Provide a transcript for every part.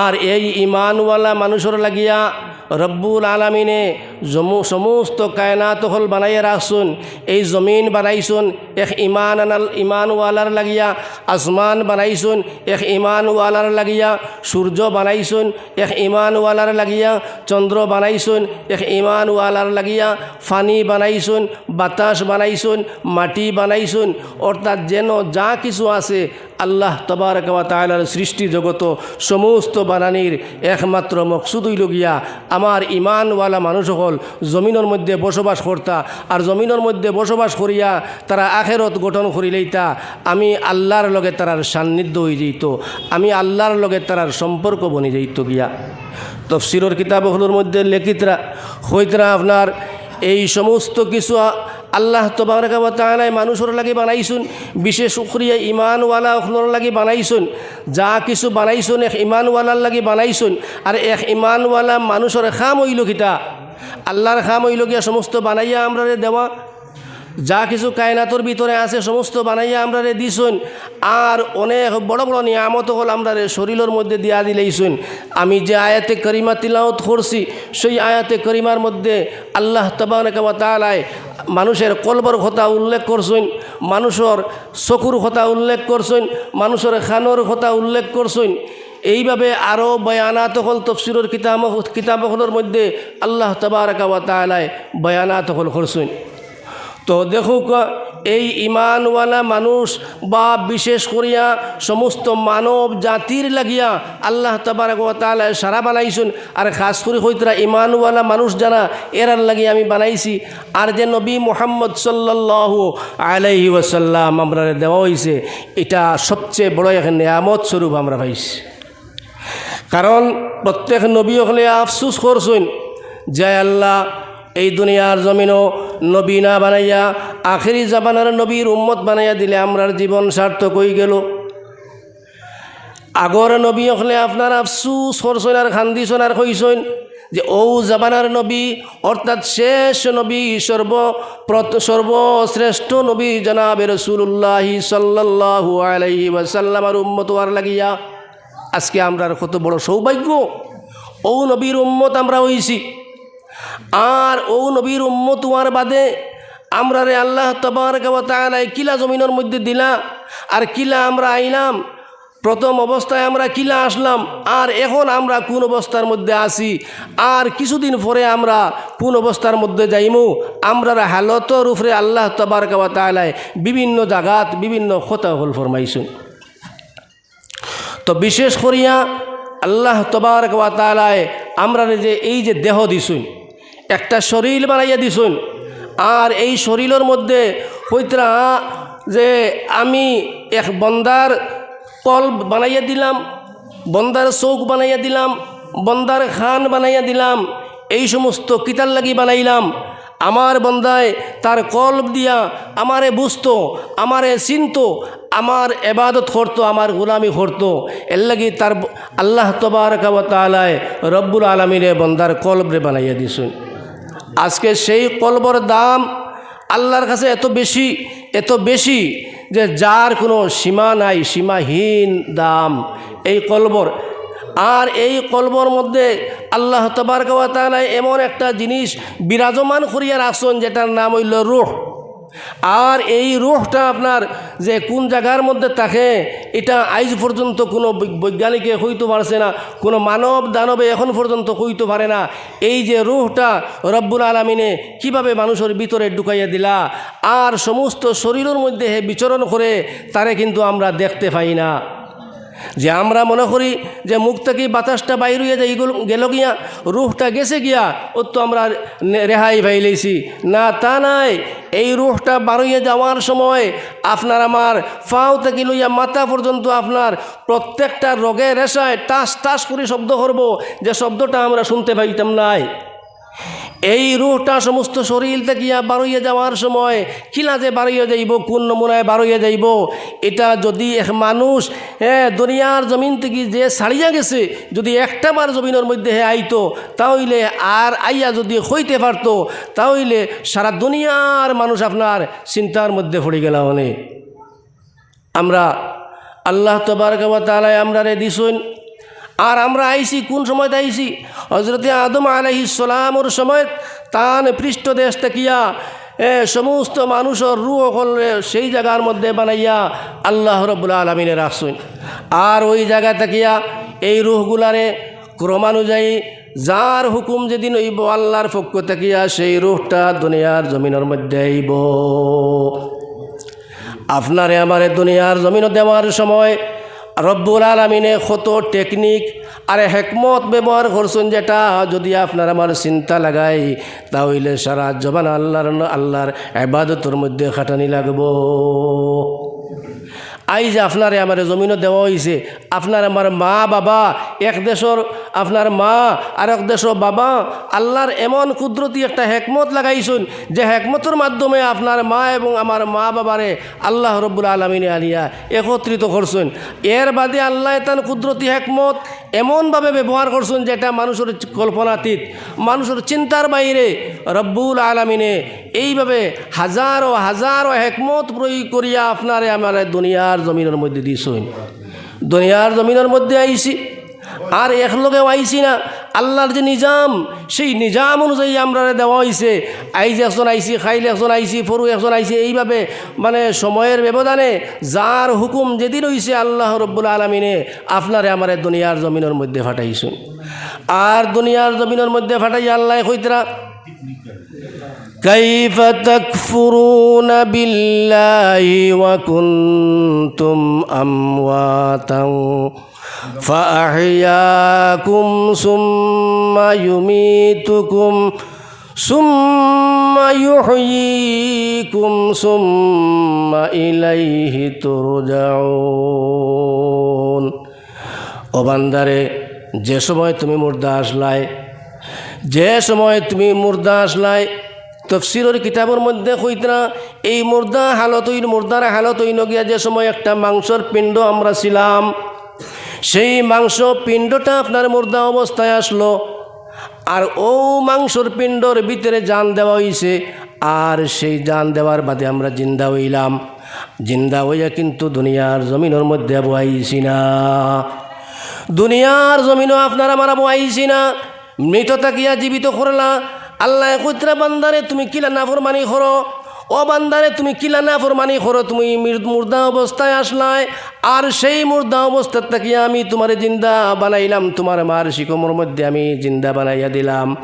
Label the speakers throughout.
Speaker 1: আর এই ইমানওয়ালা মানুষের লাগিয়া রব্বুল আলমিনে সমস্ত কায়নাত হল বানাইয়া রাখছুন এই জমিন বানাইছুন এক ইমান আনাল ইমানওয়ালার লাগিয়া আসমান বানাইছুন এক ইমানওয়ালার লাগিয়া সূর্য বানাইছুন এক ইমানওয়ালার লাগিয়া চন্দ্র বানাইছুন এক ইমানওয়ালার লাগিয়া ফানি বানাইছুন, বাতাস বানাইছুন, মাটি বানাইছুন। অর্থাৎ যেন যা কিছু আছে আল্লাহ তবারকাওয়া তালার সৃষ্টি জগত সমস্ত বানানির একমাত্র মকসুদ হইল গিয়া আমার ইমানওয়ালা মানুষ হল জমিনের মধ্যে বসবাস করতা। আর জমিনের মধ্যে বসবাস করিয়া তারা আখেরত গঠন করিলেইতা আমি আল্লাহর লগে তারার সান্নিধ্য হয়ে যেত আমি আল্লাহর লগে তারার সম্পর্ক বনি যাইত গিয়া। তফসিরর কিতাবগুলোর মধ্যে লেখিতরা হইতরা আপনার, এই সমস্ত কিছু আল্লাহ তবারকালাই মানুষের লাগে বানাইছুন বিশেষ উখরিয়া ইমানওয়ালা ওখলোর লাগে বানাইছুন যা কিছু বানাইছুন এক ইমানওয়ালার লাগে বানাইছুন আর এক ইমানওয়ালা মানুষের খাম হইল কিতা? আল্লাহর খাম হইল গিয়া সমস্ত বানাইয়া আমরা দেওয়া। যা কিছু কায়নাতর ভিতরে আছে, সমস্ত বানাইয়া আমরা রে দিছুন আর অনেক বড় বড় নিয়ামত হল আমরা রে শরীরের মধ্যে দিয়া দিলেইছুন আমি যে আয়াতে করিমা তিলাওত করছি, সেই আয়াতে করিমার মধ্যে আল্লাহ তবানকালায় মানুষের কলবর কথা উল্লেখ করছেন, মানুষের চকুর কথা উল্লেখ করছেন, মানুষের খানোর কথা উল্লেখ করছেন। এইভাবে আরও বয়ানাত হল, তফসিরের কিতাব কিতাবগুলোর মধ্যে আল্লাহ তবারকাওয়া তালায় বয়ানাত হল করছেন। তো দেখুক, এই ইমানওয়ালা মানুষ বা বিশেষ করিয়া সমস্ত মানব জাতির লাগিয়া আল্লাহ তালা সারা বানাইছুন। আর খাস করে হইতরা ইমানওয়ালা মানুষ জানা এরার লাগিয়ে আমি বানাইছি। আর যে নবী মোহাম্মদ সাল্লাহ আলাইহি ওয়াসাল্লাম আমরা দেওয়া হয়েছে এটা সবচেয়ে বড় এক নিয়ামত স্বরূপ আমরা পাইছি। কারণ প্রত্যেক নবী হলে আফসুস করছেন, যে আল্লাহ এই দুনিয়ার জমিনও নবী না বানাইয়া, আখেরি জাবানার নবীর উম্মত বানাইয়া দিলে আমরার জীবন সার্থক হয়ে গেল। আগর নবী হলে আপনার আফসুস করছেন আর খান্দিছেন আর কইছেন যে ও জাবানার নবী, অর্থাৎ শেষ নবী, সর্ব সর্বশ্রেষ্ঠ নবী জনাবে রসুল্লাহি সাল্লাহ আলাইহি ওয়াসাল্লামার উম্মত আর লাগিয়া আজকে আমরার কত বড় সৌভাগ্য। ও নবীর উম্মত আমরা হইছি। আর ও নবীর উম্মত হওয়ার বাদে আমরা রে আল্লাহ তবার তালাই কিলা জমিনের মধ্যে দিলা আর কিলা আমরা আইলাম। প্রথম অবস্থায় আমরা কিলা আসলাম, আর এখন আমরা কোন অবস্থার মধ্যে আসি আর কিছুদিন পরে আমরা কোন অবস্থার মধ্যে যাইমু? আমরা হালতর উপরে আল্লাহ তবার তালাই বিভিন্ন জাগাত, বিভিন্ন কথা হল ফরমাইছুন। তো বিশেষ করিয়া আল্লাহ তবার তালায় আমরা যে এই যে দেহ দিছুন একটা শরীর বানাইয়া দিছুন। আর এই শরীরের মধ্যে হইতরা যে আমি এক বন্দার কল বানাইয়া দিলাম, বন্দার চৌক বানাইয়া দিলাম, বন্দার খান বানাইয়া দিলাম, এই সমস্ত কিতার লাগি বানাইলাম। আমার বন্দায় তার কল্প দিয়া আমারে বুঝতো, আমারে চিনত, আমার এবাদত করতো, আমার গুলামি করতো। এর লাগি তার আল্লাহ তবার তালায় রব্বুল আলমিনে বন্দার কলবরে বানাইয়া দিছুন। আজকে সেই কলবর দাম আল্লাহর কাছে এত বেশি এত বেশি যে যার কোনো সীমা নাই, সীমাহীন দাম এই কলবর। আর এই কলবর মধ্যে আল্লাহ তবার এমন একটা জিনিস বিরাজমান করিয়া রাখছেন যেটার নাম হইল রুহ। আর এই রুহটা আপনার যে কোন জায়গার মধ্যে থাকে, এটা আইজ পর্যন্ত কোনো বৈজ্ঞানিকে হইতে পারছে না, কোনো মানব দানবে এখন পর্যন্ত হইতে পারে না। এই যে রুহটা রব্বুল আলমিনে কীভাবে মানুষের ভিতরে ঢুকাইয়া দিলা, আর সমস্ত শরীরের মধ্যে হে বিচরণ করে, তারে কিন্তু আমরা দেখতে পাই না। যে আমরা মনে করি যে মুখ থেকে বাতাসটা বাইর হয়ে যায় এগুলো গেল গিয়া, রুহটা গেছে গিয়া, ও তো আমরা রেহাই ভাইলেছি না, তা নাই। এই রুহটা বারইয়ে যাওয়ার সময় আপনার আমার ফাও থেকে লইয়া মাথা পর্যন্ত আপনার প্রত্যেকটা রোগে রেশায় টাস টাস করে শব্দ করব, যে শব্দটা আমরা শুনতে পাইতাম নাই। এই রুহটা সমস্ত শরীর থেকে বারইয়ে যাওয়ার সময় কিলা যে বারইয়ে যাইব, কোন নমুনায় বারইয়ে যাইব, এটা যদি এক মানুষ হ্যাঁ দুনিয়ার জমিন থেকে যে ছাড়িয়া গেছে, যদি একটা বার জমিনের মধ্যে হে আইতো তাহলে আর আইয়া যদি হইতে পারত তাহলে সারা দুনিয়ার মানুষ আপনার চিন্তার মধ্যে পড়ে অনেক আমরা আল্লাহ তবার তালায় আমরা রে দিছুন আর আমরা আইছি কোন সময়তে আইছি হজরতে আদম আলহি সালামর সময় তান পৃষ্ঠদেশ থাকিয়া এ সমস্ত মানুষের রু হলে সেই জায়গার মধ্যে বানাইয়া আল্লাহ রব্বুল আলমিনে রাখছুন আর ওই জায়গা থাকিয়া এই রুহগুলারে ক্রমানুযায়ী যার হুকুম যেদিন হইব আল্লাহর পক্ষ থাকিয়া সেই রুহটা দুনিয়ার জমিনের মধ্যে আইব। আপনারে আমারে দুনিয়ার জমিন দেওয়ার সময় রব্বুল আলমিনে কত টেকনিক আর হেকমত ব্যবহার করছেন যেটা যদি আপনার আমার চিন্তা লাগাই, তাহলে সারা জবান আল্লাহর আল্লাহর আবাদতর মধ্যে খাটানি লাগবো। আই যে আপনারে আমার জমিনও দেওয়া হয়েছে আপনার আমার মা, বাবা, এক দেশর আপনার মা আর এক দেশর বাবা, আল্লাহর এমন কুদরতি একটা হেকমত লাগাইছেন যে হেকমতের মাধ্যমে আপনার মা এবং আমার মা, বাবারে আল্লাহ রব্বুল আলমিনে আলিয়া একত্রিত করছেন। এর বাদে আল্লাহ তার কুদরতি হেকমত এমনভাবে ব্যবহার করছেন যেটা মানুষের কল্পনাতীত, মানুষের চিন্তার বাইরে রব্বুল আলমিনে এইভাবে হাজারো হাজারো হেকমত প্রয়োগ করিয়া আপনারে আমার দুনিয়ার জমিনের মধ্যে দিয়েছেন দুনিয়ার জমিনের মধ্যে আইছি, আর একলগেও আইছি না। আল্লাহর যে নিজাম, সেই নিজাম অনুযায়ী আমরা দেওয়া হয়েছে আইজ একজন আইসি খাইল একজন আইসি ফরু একজন আইসি এইভাবে মানে সময়ের ব্যবধানে যার হুকুম যেদিন হইছে আল্লাহ রব্বুল আলমিনে আপনারে আমারে দুনিয়ার জমিনের মধ্যে ফাটাইছুন। আর দুনিয়ার জমিনের মধ্যে ফাটাই আল্লাহ কইতরা كيف تكفرون بالله وكنتم أمواتا فأحياكم ثم يميتكم ثم يحييكم ثم إليه ترجعون ও বান্দারে যে সময় তুমি মুর্দা আসলায় যে সময় তুমি মুর্দা আসলাই তফসিরের কিতাবের মধ্যে কইতরা, এই মুর্দা হালত মুর্দার হালত হইন গিয়া যে সময় একটা মাংসর পিণ্ড আমরা ছিলাম, সেই মাংস পিণ্ডটা আপনার মুর্দা অবস্থায় আসলো, আর ও মাংসর পিণ্ডর ভিতরে জান দেওয়া হইছে, আর সেই জান দেওয়ার বাদে আমরা জিন্দা হইলাম। জিন্দা হইয়া কিন্তু দুনিয়ার জমিনের মধ্যে বহাইছি না দুনিয়ার জমিনও আপনার আমার বহাইছি না মৃত তাকিয়া জীবিত করলা। আল্লাহ কইত্রা, বান্দারে তুমি কিলা নাফরমানি করো। ও বান্দারে তুমি কিলা নাফরমানি করো, তুমি মির- মুর্দা অবস্থায় আসলায় আর সেই মুর্দা অবস্থার তাকিয়া আমি তোমারে জিন্দা বানাইলাম। তোমার মার শিকমর মধ্যে আমি জিন্দা বানাইয়া দিলাম।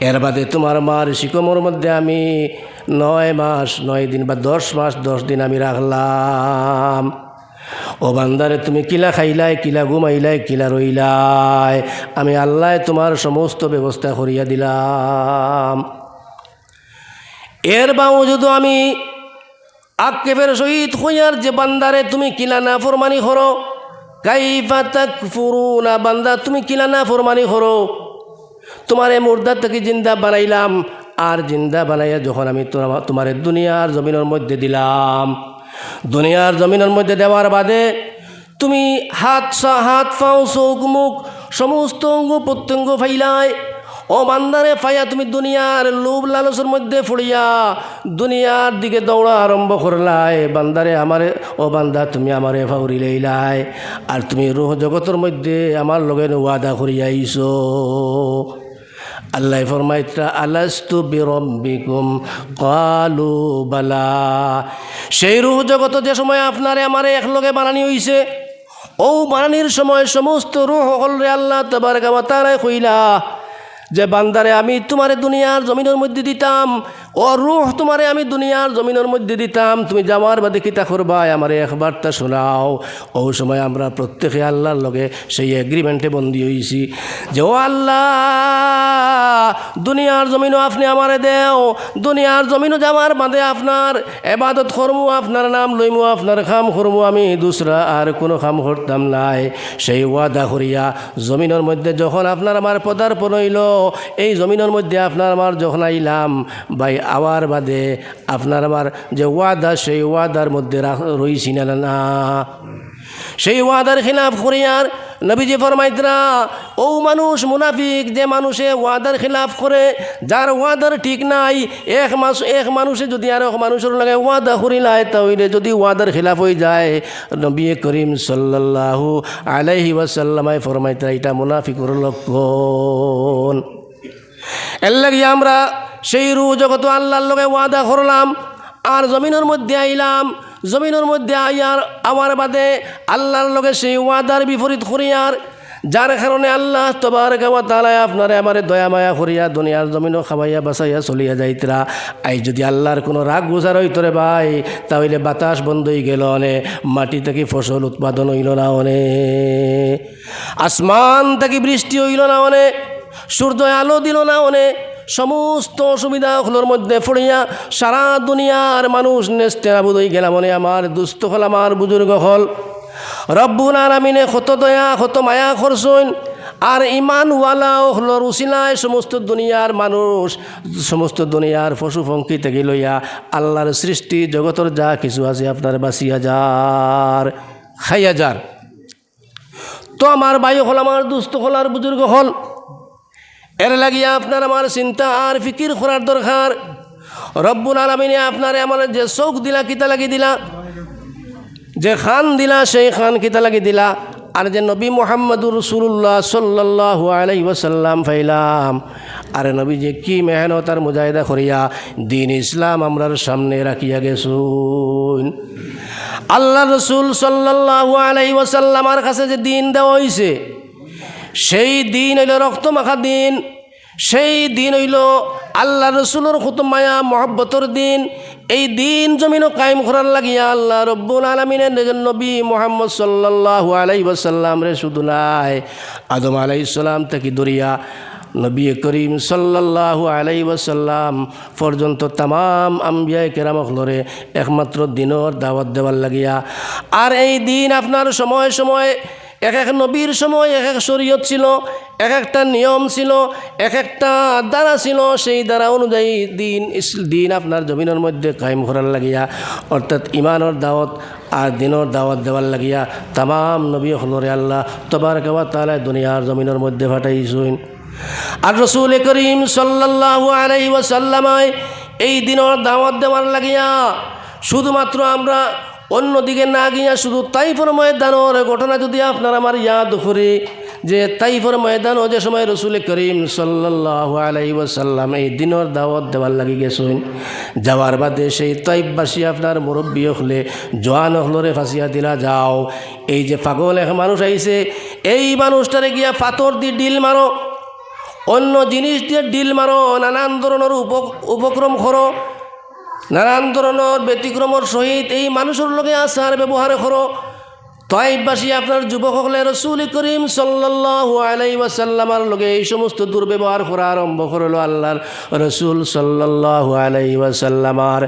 Speaker 1: এর বাদে তোমার মার শিকমর মধ্যে আমি নয় মাস, নয় দিন বা দশ মাস, দশ দিন আমি রাখলাম। ও বান্দারে, তুমি কিলা খাইলাই, কিলা ঘুমাইলাই, কিলা রইলাই। আমি আল্লাহ তোমার সমস্ত ব্যবস্থা করিয়া দিলাম। এর বাবজুদ আমি আক্ষেপের সহিত হইয়ার যে বান্দারে, তুমি কিলা না ফরমানি করো। কাইফা তাক ফুরু না বান্দা, তুমি কিলা না ফরমানি করো। তোমার এই মুর্দা থেকে জিন্দা বানাইলাম। আর জিন্দা বানাইয়া যখন আমি তোমার তোমার দুনিয়ার জমিনের মধ্যে দিলাম। দুনিয়ার জমিনের মধ্যে দেওয়ার বাদে তুমি হাত হাত পাও চোখ মুখ সমস্ত অঙ্গ প্রত্যঙ্গ ফাইলায় ও বান্দারে ফাইয়া তুমি দুনিয়ার লোভ লালসের মধ্যে ফুড়িয়া দুনিয়ার দিকে দৌড়া আরম্ভ করলাই। বান্দারে আমারে, ও বান্দা তুমি আমারে ফাউরি লইলাই। আর তুমি রোহ জগতের মধ্যে আমার লগে ওয়াদা করিয়াইছো। আল্লাহ ফরমাইত্রা আলাস্তু বিরম্বিকুম কালু, বালা। সেই রুহ জগত যে সময় আপনারে আমারে একলগে বানানি হইছে, ও বানানির সময় সমস্ত রুহ হলরে আল্লাহ তবার গাওয়া তারাই কইলা, যে বান্দারে আমি তোমারে দুনিয়ার জমিনের মধ্যে দিতাম ও রুহ, তোমারে আমি দুনিয়ার জমিনের মধ্যে দিতাম। তুমি যাওয়ার বাদে কিতা করবাই আমারে একবারটা শোনাও। ও সময় আমরা প্রত্যেকে আল্লাহর লগে সেই এগ্রিমেন্টে বন্দি হয়েছি যে, ও আল্লাহ, দুনিয়ার জমিনও আপনি আমারে দেও। দুনিয়ার জমিনও যাওয়ার বাদে আপনার এবাদত করমু, আপনার নাম লইমু, আপনার খাম করমু। আমি দুসরা আর কোনো খাম করতাম নাই। সেই ওয়াদা করিয়া জমিনের মধ্যে যখন আপনার আমার পদার্পণ হইল, এই জমিনের মধ্যে আপনার আমার যখন আইলাম বাই আওয়ার বাদে আপনার আমার যে ওয়াদা, সেই ওয়াদার মধ্যে রইছি না না সেই ওয়াদার খিলাফ করিয়ার নবীজি ফরমাইতরা, ও মানুষ মুনাফিক, যে মানুষে ওয়াদার খিলাফ করে, যার ওয়াদার ঠিক নাই, এক মাস, এক মানুষে যদি আর এক মানুষের লাগে ওয়াদা করিলায় তাহলে যদি ওয়াদার খিলাফ হয়ে যায়, নবী করিম সাল্লাল্লাহু আলাইহি ওয়াসাল্লামায় ফরমাইতরা, এটা মুনাফিকর লক্ষণ। এর লাগি আমরা সেই রু জগত আল্লাহর লগে ওয়াদা করলাম, আর জমিনের মধ্যে আইলাম, জমিনের মধ্যে আইয়ার আমার বাদে আল্লাহর লগে সেই ওয়াদার বিপরীত করিয়ার যার কারণে আল্লাহ তোমার গাওয়া তালায় আপনারে আমারে দয়া মায়া করিয়া দুনিয়ার জমিনও খাবাইয়া বাসাইয়া চলিয়া যাইতরা। আই যদি আল্লাহর কোনো রাগ গুজার হইতরে ভাই, তাহলে বাতাস বন্ধ হয়ে গেল অনে মাটি থেকে ফসল উৎপাদন হইল না অনে আসমান থেকে বৃষ্টি হইল না অনে সূর্য আলো দিল না অনে। সমস্ত অসুবিধাগুলোর মধ্যে পড়িয়া সারা দুনিয়ার মানুষ নেস্তেরাবুদ হয়ে গেলাম মনে আমার দুস্থ হল, আমার বুজুর্গ হল। রব্বুল আরামিনে কত দয়া কত মায়া করছইন আর ইমানওয়ালা হলোর উসিলায় সমস্ত দুনিয়ার মানুষ, সমস্ত দুনিয়ার পশু পঙ্খী থেকে লইয়া আল্লাহর সৃষ্টি জগতর যা কিছু আছে আপনার বাসিয়া যার, খাইয়া যার। তো আমার বায়ু হল, আমার দুস্থ হল, আর বুজুর্গ হল। এর লাগিয়া আপনার আমার চিন্তা আর ফিকির করার দরকার। রব্বুল আলমিনে আপনারে আমার যে চৌক দিলা, কিতা লাগি দিলা? যে খান দিলা, সেই খান কিতা লাগি দিলা? আর যে নবী মোহাম্মদুর রসুল্লাহ সাল্লাহ আলাই ফাইলাম। আর নবী যে কি মেহনত আর মুজাহিদা করিয়া দিন ইসলাম আমরার সামনে রাখিয়া গেছুন। আল্লাহ রসুল সাল্লাহ আলাই ওসাল্লামার কাছে যে দিন দেওয়া হয়েছে সেই দিন হইল রক্ত মাখা দিন, সেই দিন হইল আল্লাহ রসুলোর মায়া, মহব্বতর দিন। এই দিন জমিনও কায়েম করার লাগিয়া আল্লাহ রব্বুল আলমিনের নবী মোহাম্মদ সাল্লাহ আলাই ওসাল্লাম রে শুধু নাই, আদম আলাইসাল্লাম থেকে দরিয়া নবী করিম সাল্লাহ আলাই ওসাল্লাম পর্যন্ত তাম আম্বিয়ায় কেরামখলরে একমাত্র দিনর দাওয়াত দেওয়ার লাগিয়া। আর এই দিন আপনার সময় সময় এক এক নবীর সময় এক এক শরীয়ত ছিল, এক একটা নিয়ম ছিল, এক একটা দ্বারা ছিল। সেই দ্বারা অনুযায়ী দিন দিন আপনার জমিনের মধ্যে কায়েম করার লাগিয়া, অর্থাৎ ইমানের দাওয়াত আর দিনের দাওয়াত দেওয়ার লাগিয়া তাম নবী হলরে আল্লাহ তবার কেবা তালায় দুনিয়ার জমিনের মধ্যে ফাটাইছুন আর রসুল করিম সাল্লাল্লাহু আলাই ওয়াসাল্লামায় এই দিনের দাওয়াত দেওয়ার লাগিয়া শুধুমাত্র আমরা অন্যদিকে না গিয়া শুধু তাইফর ময়দানের ঘটনা যদি আপনার আমার ইয়াদ করি, যে তাইফর ময়দান ও যে সময় রসুল করিম সাল্লাহ আলাই ওয়াসাল্লাম এই দিনের দাওয়াত দেওয়ার লাগি গেছেন, যাওয়ার বাদে সেই তাইফবাসী আপনার মুরব্বী হলে, জোয়ান হলরে ফাঁসিয়া দিলা, যাও, এই যে পাগল এক মানুষ আইছে, এই মানুষটারে গিয়া পাথর দিয়ে ডিল মারো, অন্য জিনিস দিয়ে ডিল মারো, নানান ধরনের উপ, উপক্রম করো। নানান ধরনের ব্যতিক্রমর সহিত এই মানুষের লগে আচার ব্যবহার করো। তয়বাসী আপনার যুবক যুবকসকলে রসুল করিম সাল্লাহ আলাই ওয়াসাল্লামার লগে এই সমস্ত দুর্ব্যবহার করা আরম্ভ করল আল্লাহর রসুল সাল্লাহ আলাই ওয়াসাল্লামার।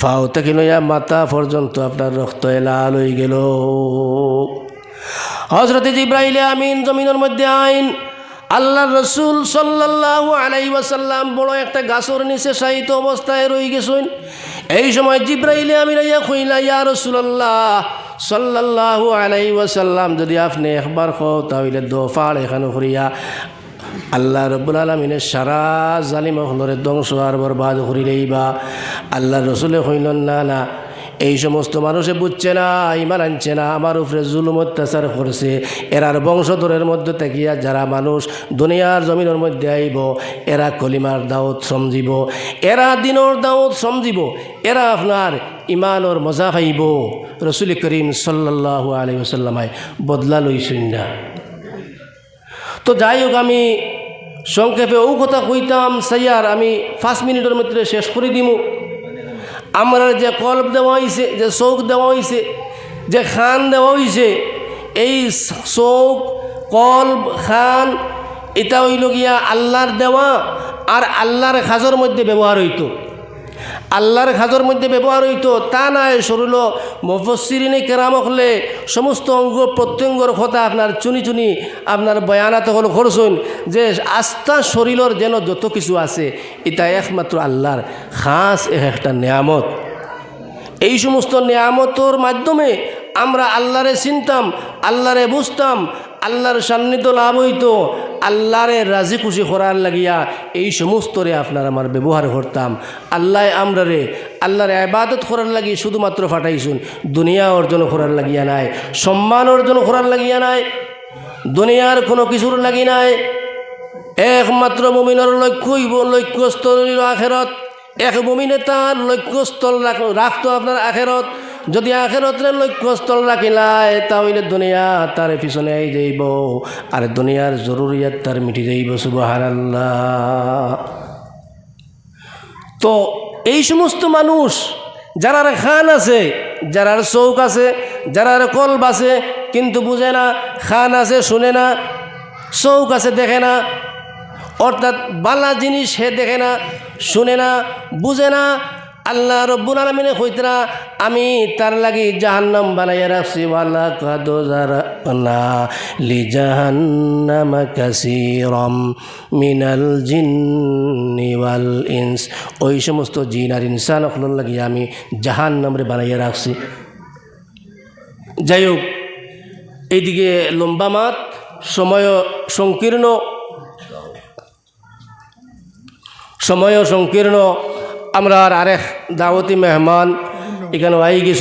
Speaker 1: ফাও থেকে লইয়া মাথা পর্যন্ত আপনার রক্ত লাল হয়ে গেল। হজরত জিব্রাইলে আমিন জমিনের মধ্যে আইন আল্লাহ রসুল সাল্লাহ ওয়াসাল্লাম বড় একটা গাছর নিচে সাহিত্য অবস্থায় রয়ে গেছেন। এই সময় জিব্রাইলে আমি রাইয়া কইলা, ইয়া রসুল্লাহ সাল্লাহ ওয়াসাল্লাম, যদি আপনি একবার খো তাহলে দোফাড় এখানে করিয়া আল্লাহ রব্বুল আলমিনের সারা জালিম ধ্বংস আর বরবাদ করিলেই বা। আল্লাহ রসুলে হইলেন না না এই সমস্ত মানুষে বুঝছে না, ইমান আনছে না, আমার উপরে জুলুম, অত্যাচার করছে। এরার বংশধরের মধ্যে থাকিয়া যারা মানুষ দুনিয়ার জমিনের মধ্যে আইব, এরা কলিমার দাওত সমজিব। এরা দিনর দাওত সমজিব, এরা আপনার ইমানর মজা পাইব। রসুল করিম সাল্লাহ আলী ওসাল্লামায় বদলা লইছেন না। তো যাই হোক আমি সংক্ষেপে ও কথা কইতাম, সাইয়ার আমি পাঁচ মিনিটের মধ্যে শেষ করে দিমু। আমরা যে কল্প দেওয়া হয়েছে যে শোক দেওয়া হয়েছে যে খান দেওয়া হয়েছে এই শোক কল্প খান, এটা হইল গিয়া আল্লাহর দেওয়া আর আল্লাহর খাজর মধ্যে ব্যবহার হইতো। আল্লাহর খাজর মধ্যে ব্যবহার হইতো, তা নাই সরল। মফসিরিনে কেরামক হলে সমস্ত অঙ্গ প্রত্যঙ্গর কথা আপনার চুনি চুনি আপনার বয়ানাত হল করছেন যে আস্থা শরীরের যেন যত কিছু আছে, এটা একমাত্র আল্লাহর খাস এক একটা নিয়ামত। এই সমস্ত নিয়ামতর মাধ্যমে আমরা আল্লাহরে চিনতাম, আল্লাহরে বুঝতাম, আল্লাহর সান্নিধ্য লাভ হইতো আল্লাহরে রাজি খুশি করার লাগিয়া এই সমস্তরে আপনার আমার ব্যবহার করতাম। আল্লাহ আমরারে, আল্লাহরে আবাদত করার লাগি শুধুমাত্র ফাটাইছুন। দুনিয়া অর্জন করার লাগিয়া নাই, সম্মান অর্জন করার লাগিয়া নাই, দুনিয়ার কোনো কিছুর লাগি নাই। একমাত্র মুমিনের লক্ষ্যই লক্ষ্যস্থল আখেরত। এক মুমিনে তার লক্ষ্যস্থল রাখ- রাখতো আপনার আখেরত। যদি আখের আখেরতের লক্ষ্যস্থল রাখিলাই তাহলে দুনিয়া তার পিছনে আই যাইব, আর দুনিয়ার জরুরিয়াত তার মিটি যাইব সুবাহান তো এই সমস্ত মানুষ, যারার খান আছে, যারার চৌক আছে, যারার কলব আছে, কিন্তু বুঝে না, খান আছে, শুনে না, চৌক আছে, দেখে না, অর্থাৎ বালা জিনিস সে দেখে না, শুনে না, বুঝে না আল্লাহ রব্বুল আলমিনে কইতরা, আমি তার লাগি জাহান্নাম বানাইয়া রাখছি, ওয়ালা কাদোজারা লি জাহান্নাম মিনাল জিন্নি ওয়াল ইনস। ওই সমস্ত জিন আর ইনসান অখলর লাগি আমি জাহান্নামরে বানাইয়া রাখছি। যাই হোক, এইদিকে লম্বা মাত, সময় সংকীর্ণ। সময় সংকীর্ণ। আমরা আর আরেক দাওয়াতি মেহমান এখানে আই গেছি।